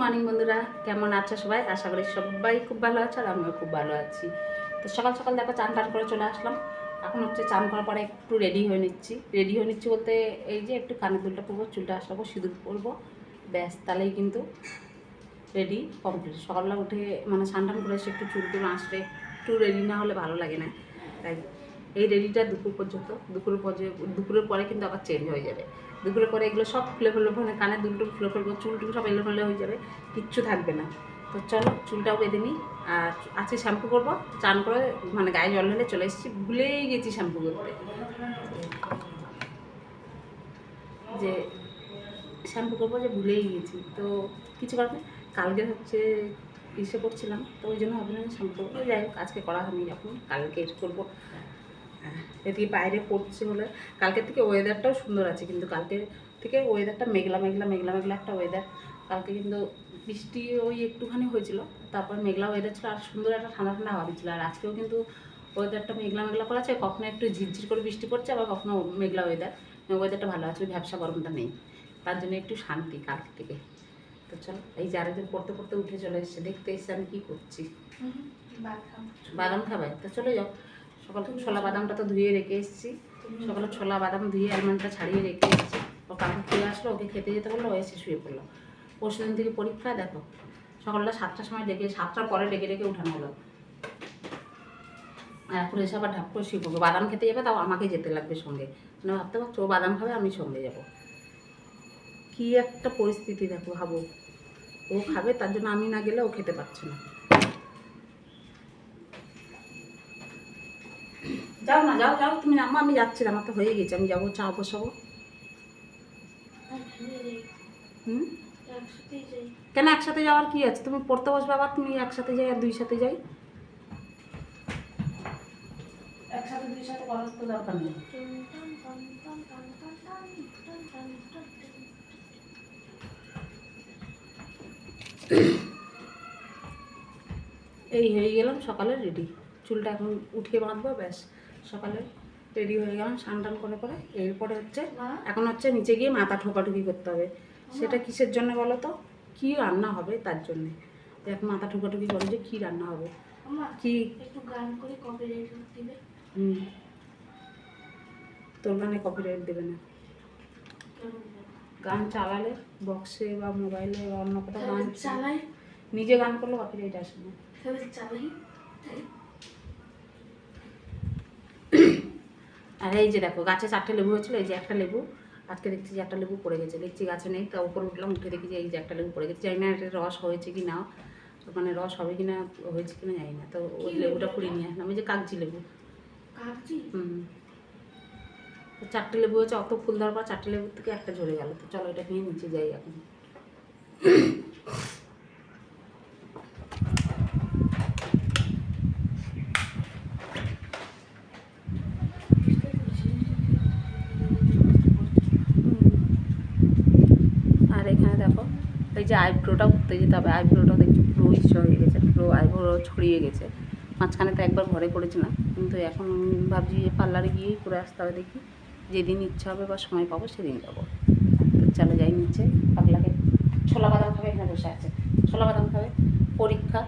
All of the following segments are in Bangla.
মর্নিং বন্ধুরা, কেমন আছো সবাই? আশা করি সবাই খুব ভালো আছে আর আমিও খুব ভালো আছি। তো সকাল সকাল দেখো চান টান করে চলে আসলাম। এখন হচ্ছে চান করার পরে একটু রেডি হয়ে নিচ্ছি। রেডি হয়ে নিচ্ছি বলতে এই যে একটু কানে দুলটা পরবো, চুলটা আসলাবো সিঁদুর পরবো। ব্যাস, তাহলেই কিন্তু রেডি কমপ্লিট সকালবেলা উঠে মানে টান করে এসে একটু চুল টুল আসলে একটু রেডি না হলে ভালো লাগে না। তাই এই রেডিটা দুপুর পর্যন্ত। দুপুরের পর্যন্ত, দুপুরের পরে কিন্তু আবার চেঞ্জ হয়ে যাবে। দুপুরের করে এগুলো সব খুলে ফেলব মানে কানে দুটো খুলে ফেলব চুল টুল সব এলো ফেলে হয়ে যাবে, কিচ্ছু থাকবে না। তো চলো চুলটাও বেঁধে নিই, আর আজকে শ্যাম্পু করব, চান করে মানে গায়ে জল ঢেলে চলে এসেছি, ভুলেই গেছি শ্যাম্পু করতে। যে শ্যাম্পু করব যে ভুলেই গেছি, তো কিছু নেই। কালকে হচ্ছে ইসে করছিলাম, তো ওই জন্য ভাবলাম শ্যাম্পু করব। যাই হোক, আজকে করা হয়নি যখন কালকে করব। এদিকে বাইরে পড়ছে বলে। কালকের থেকে ওয়েদারটাও সুন্দর আছে কিন্তু কালকে থেকে ওয়েদারটা মেঘলা মেঘলা মেঘলা মেঘলা একটা ওয়েদার কালকে কিন্তু বৃষ্টি ওই একটুখানি হয়েছিল তারপর মেঘলা ওয়েদার ছিল আর সুন্দর একটা ঠান্ডা ঠান্ডা হাওয়া দিচ্ছিল। আর আজকেও কিন্তু ওয়েদারটা মেঘলা মেঘলা করে আছে কখনো একটু ঝিরঝির করে বৃষ্টি পড়ছে আবার কখনো মেঘলা ওয়েদার ওয়েদারটা ভালো আছে ওই ব্যবসা গরমটা নেই। তার জন্য একটু শান্তি কালকে থেকে। তো চলো এই যে পড়তে পড়তে উঠে চলে এসছে দেখতে এসছে আমি কী করছি। বাদাম খাবে? তো চলে যাও। সকাল থেকে ছোলা বাদামটা তো ধুয়ে রেখে এসেছি। সকালে ছোলা বাদাম ধুয়ে আলমন্ডটা ছাড়িয়ে রেখে এসেছি। ও কাপড় ফিরে আসলো, ওকে খেতে যেতে বলল, ও এসে শুয়ে পড়ল। পরশু দিন থেকে পরীক্ষা, দেখো, সকালটা সাতটার সময় ডেকে, সাতটার পরে ডেকে ডেকে উঠানো হলো। আর এখন এসে আবার ঢাক করে শুয়ে বাদাম খেতে যাবে, তাও আমাকে যেতে লাগবে সঙ্গে। মানে ভাবতে পারছ ও বাদাম খাবে, আমি সঙ্গে যাব। কি একটা পরিস্থিতি, দেখো, ভাবো। ও খাবে, তার জন্য আমি না গেলে ও খেতে পারছে না। যাও না যাও যাও তুমি নামো আমি যাচ্ছি আমার তো হয়ে গেছে আমি যাব চা বসাবো। হুম? কেন একসাথে যাওয়ার কি আছে? তুমি পড়তে বসবে আবার তুমি একসাথে যাই আর দুই সাথে যাই? একসাথে দুই সাথে করার তো দরকার নেই এই হয়ে গেলাম সকালে রেডি চুলটা এখন উঠিয়ে বাঁধবো ব্যাস। সকালে রেডি হয়ে গেলাম স্নান টান করে। পরে এরপরে হচ্ছে এখন হচ্ছে নিচে গিয়ে মাথা ঠোকাঠুকি করতে হবে। সেটা কিসের জন্য বলো তো? কী রান্না হবে তার জন্যে? দেখ মাথা ঠোকাঠুকি করে যে কী রান্না হবে। কি? একটু গান করে কপিরাইট দিবে। হুম। তোর গানে কপিরাইট দেবে না। গান চালালে বক্সে বা মোবাইলে বা অন্য কোথাও গান চালাই। নিজে গান করলে কপিরাইট আসবে না। চালাই। আর এই যে দেখো গাছে চারটে লেবু হয়েছিল এই যে একটা লেবু। আজকে দেখছি যে একটা লেবু পড়ে গেছে। দেখছি গাছে নেই তা উপরে উঠলাম উঠে দেখি যে এই যে একটা লেবু পড়ে গেছে। জানি না এটা রস হয়েছে কি না মানে রস হবে কি না হয়েছে কি না জানি না। তো ওই লেবুটা লেবু? কুড়িয়ে নিয়ে আসলাম। ওই যে কাগজি লেবু। কাগজি? হুম। চারটে লেবু হয়েছে অত ফুল ধরবার চারটে লেবুর থেকে একটা ঝরে গেল। তো চলো এটা নিয়ে নিচে যাই এখন আর এখানে দেখো এই যে আইব্রোটা উঠতে যেতে হবে, আইব্রোটা দেখছি পুরো ইচ্ছা হয়ে গেছে, পুরো আইব্রো ছড়িয়ে গেছে। মাঝখানে তো একবার ঘরে করেছিলাম কিন্তু এখন ভাবছি যে পার্লারে গিয়েই করে আসতে হবে দেখি, যেদিন ইচ্ছা হবে বা সময় পাবো সেদিন যাব। চলে যাই নিচে, পাগলাকে ছোলা বাদাম খাবে এখানে বসে আছে। ছোলা বাদাম খাবে, পরীক্ষা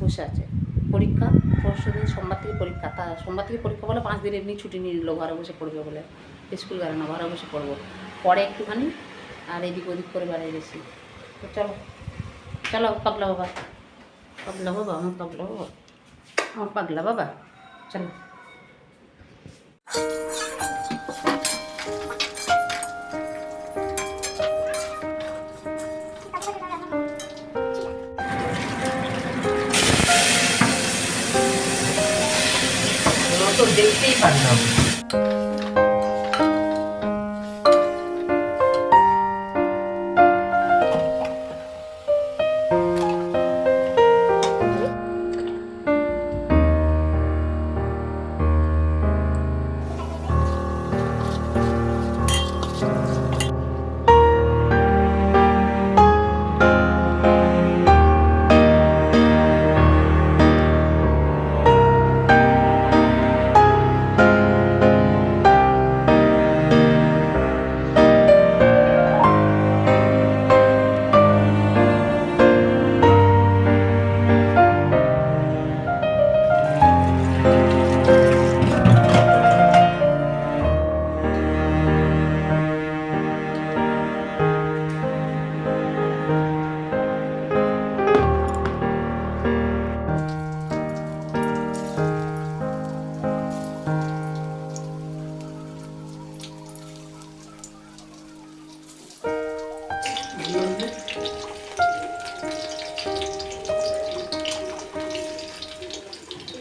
বসে আছে। পরীক্ষা, পরশু দিন সোমবার থেকে পরীক্ষা, তা সোমবার থেকে পরীক্ষা বলে পাঁচ দিন এমনি ছুটি নিয়ে নিল, ঘরে বসে পড়বে বলে। স্কুল গেল না, ঘরে বসে পড়ব। পরে একটুখানি আর এদিক ওদিক করে বেড়াই গেছি। তো চলো চলো পাগলা বাবা পাগলা বাবা আমার পাগলা বাবা আমার পাগলা বাবা চলো তো দেখতেই পারলাম যে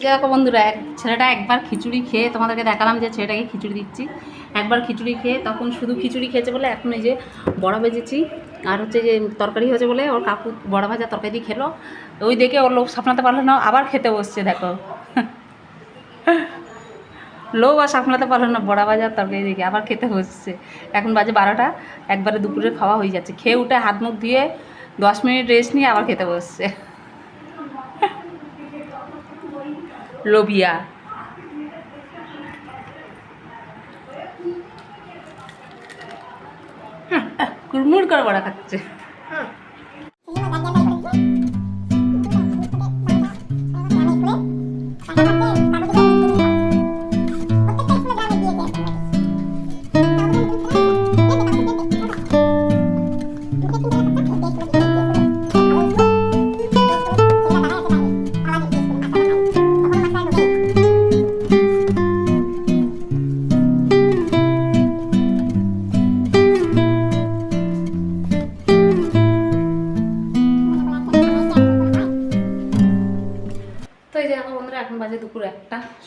দেখো বন্ধুরা, এক ছেলেটা একবার খিচুড়ি খেয়ে তোমাদেরকে দেখালাম যে ছেলেটাকে খিচুড়ি দিচ্ছি। একবার খিচুড়ি খেয়ে তখন শুধু খিচুড়ি খেয়েছে বলে এখন এই যে বড়া ভেজেছি আর হচ্ছে যে তরকারি হয়েছে বলে ওর কাকু বড়া ভাজা তরকারি দিয়ে খেলো। ওই দেখে ওর লোভ সামলাতে পারল না, আবার খেতে বসছে, দেখো। লোভ আর সামলাতে পারল না, বড়া ভাজার তরকারি দেখে আবার খেতে বসছে। এখন বাজে বারোটা, একবারে দুপুরে খাওয়া হয়ে যাচ্ছে। খেয়ে উঠে হাত মুখ ধুয়ে দশ মিনিট রেস্ট নিয়ে আবার খেতে বসছে। লোবিয়া কুড়মুড় করে বড়া খাচ্ছে।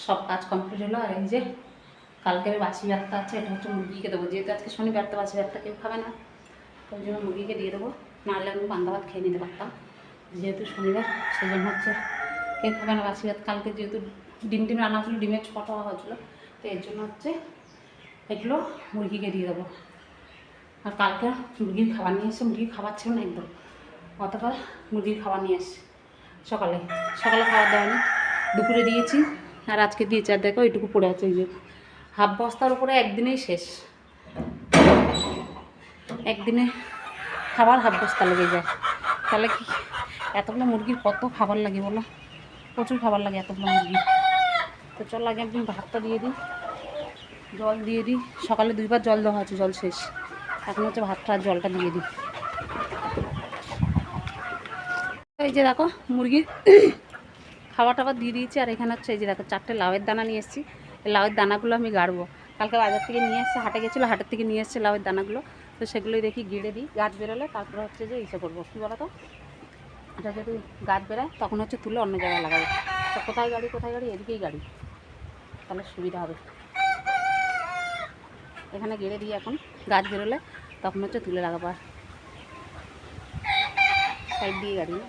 সব কাজ কমপ্লিট হলো, আর এই যে কালকে বাসি ভাতটা আছে, এটা হচ্ছে মুরগিকে দেবো। যেহেতু আজকে শনিবার, তো বাসি ভাতটা কেউ খাবে না ওই জন্য মুরগিকে দিয়ে দেবো। নাহলে আমি বান্ধা ভাত খেয়ে নিতে পারতাম। যেহেতু শনিবার সেই জন্য হচ্ছে কেউ খাবে না বাসি ভাত। কালকে যেহেতু ডিম ডিম রান্না হচ্ছিল, ডিমের ছটা হওয়া হচ্ছিল, তো এর জন্য হচ্ছে এগুলো মুরগিকে দিয়ে দেবো। আর কালকে মুরগির খাবার নিয়ে এসে মুরগির খাবার ছিল না একদম। গতকাল মুরগির খাবার নিয়ে এসে, সকালে। সকালে খাবার দেওয়া দুপুরে দিয়েছি। আর আজকে দিয়ে চার দেখো, এইটুকু পড়ে আছে এই যে। হাফ বস্তার উপরে একদিনেই শেষ। একদিনে খাবার হাফ বস্তা লেগে যায়। তাহলে কি এতগুলো মুরগির কত খাবার লাগে বলো? প্রচুর খাবার লাগে এতগুলো মুরগি তো চল, আগে একদিন ভাতটা দিয়ে দিই, জল দিয়ে দিই। সকালে দুইবার জল দেওয়া আছে জল শেষ। এখন হচ্ছে ভাতটা আর জলটা দিয়ে দিই। এই যে দেখো, মুরগির খাবার টাবার দিয়ে দিয়েছি, আর এখানে হচ্ছে এই যে দেখো চারটে লাউয়ের দানা নিয়ে এসেছি। লাউয়ের দানাগুলো আমি গাড়বো। কালকে বাজার থেকে নিয়ে এসছে হাটে গেছিল, হাটের থেকে নিয়ে এসছে লাউয়ের দানাগুলো। তো সেগুলোই দেখি গিড়ে দিই, গাছ বেরোলে তারপরে হচ্ছে যে ইসে করব। কী বলো তো এটা যদি গাছ বেরোয়, তখন হচ্ছে তুলে অন্য জায়গায় লাগাবো। তো কোথায় গাড়ি কোথায় গাড়ি? এদিকেই গাড়ি। তাহলে সুবিধা হবে। এখানে গেড়ে দিই এখন। গাছ বেরোলে তখন হচ্ছে তুলে লাগাবো সাইড দিয়ে গাড়ি। না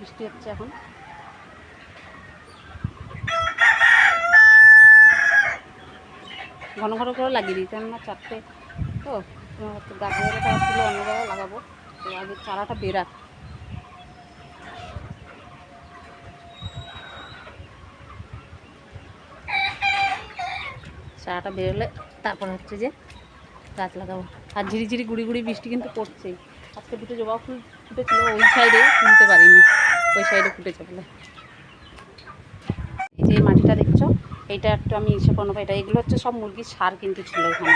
বৃষ্টি হচ্ছে এখন। ঘন ঘন করে লাগিয়ে দিই কেননা চারটে তো গাছ অন্য জায়গায় লাগাবো। আগে চারাটা বেরাক চারাটা বেরোলে তারপর হচ্ছে যে গাছ লাগাবো। আর ঝিরিঝিরি গুড়ি গুড়ি বৃষ্টি কিন্তু পড়ছেই। আজকে দুটো জবা ফুল ফুটেছিল, ওই সাইডে তুলতে পারিনি। ওই সাইডে ফুটেছে বলে। এই যে মাটিটা দেখছ, এইটা একটু আমি ইসে করব এটা, এগুলো হচ্ছে সব মুরগির সার কিন্তু ছিল এখানে।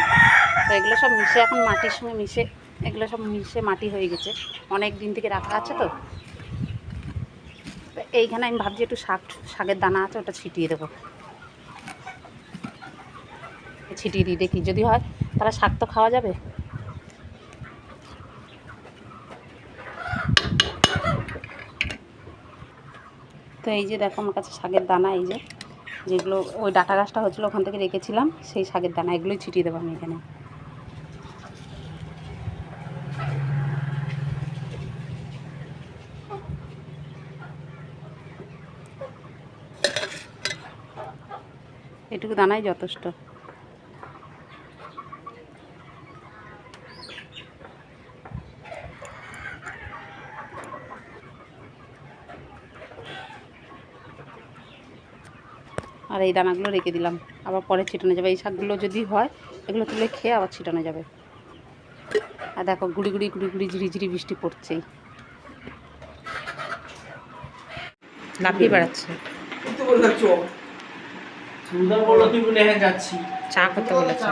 তো এগুলো সব মিশে এখন মাটির সঙ্গে মিশে, এগুলো সব মিশে মাটি হয়ে গেছে। অনেক দিন থেকে রাখা আছে তো। তো এইখানে আমি ভাবছি একটু শাক, শাকের দানা আছে, ওটা ছিটিয়ে দেবো। ছিটিয়ে দিই দেখি যদি হয়, তাহলে শাক তো খাওয়া যাবে? তো এই যে দেখো, আমার কাছে শাকের দানা এই যে, যেগুলো, ওই ডাটা গাছটা হচ্ছিল ওখান থেকে রেখেছিলাম, সেই শাকের দানা, এগুলোই ছিটিয়ে দেবো আমি এখানে। এটুকু দানাই যথেষ্ট। এই দানাগুলো রেখে দিলাম। আবার পরে ছিটানো যাবে। এই শাকগুলো যদি হয় এগুলো তুলে খেয়ে আবার ছিটানো যাবে। আর দেখো গুড়ি গুড়ি গুড়ি গুড়ি ঝিরি ঝিরি বৃষ্টি পড়ছেই। লাফিয়ে বেড়াচ্ছে। চা করতে বলেছে।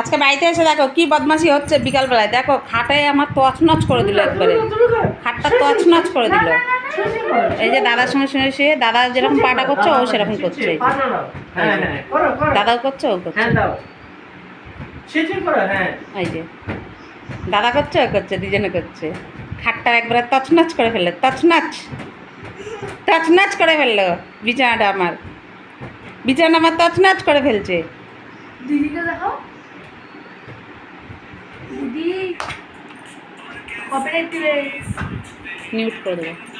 আজকে বাড়িতে এসে দেখো কি বদমাশি হচ্ছে বিকালবেলায়। দেখো খাটে আমার তছনছ করে দিল একবারে। খাটটা তছনছ করে দিল। এই যে দাদার সঙ্গে শুনে শুয়ে দাদা যেরকম পাটা করছে, ও সেরকম করছে। দাদাও করছে, ও করছে। এই যে। দাদা করছে, ও করছে, দুজনে করছে। খাটটা একবারে তছনছ করে ফেলল, তছনছ। তছনছ করে ফেলল, বিছানাটা আমার। বিছানা আমার তছনছ করে ফেলছে। দেখো দিদি কপিরাইট দিলে মিউট করে দেবো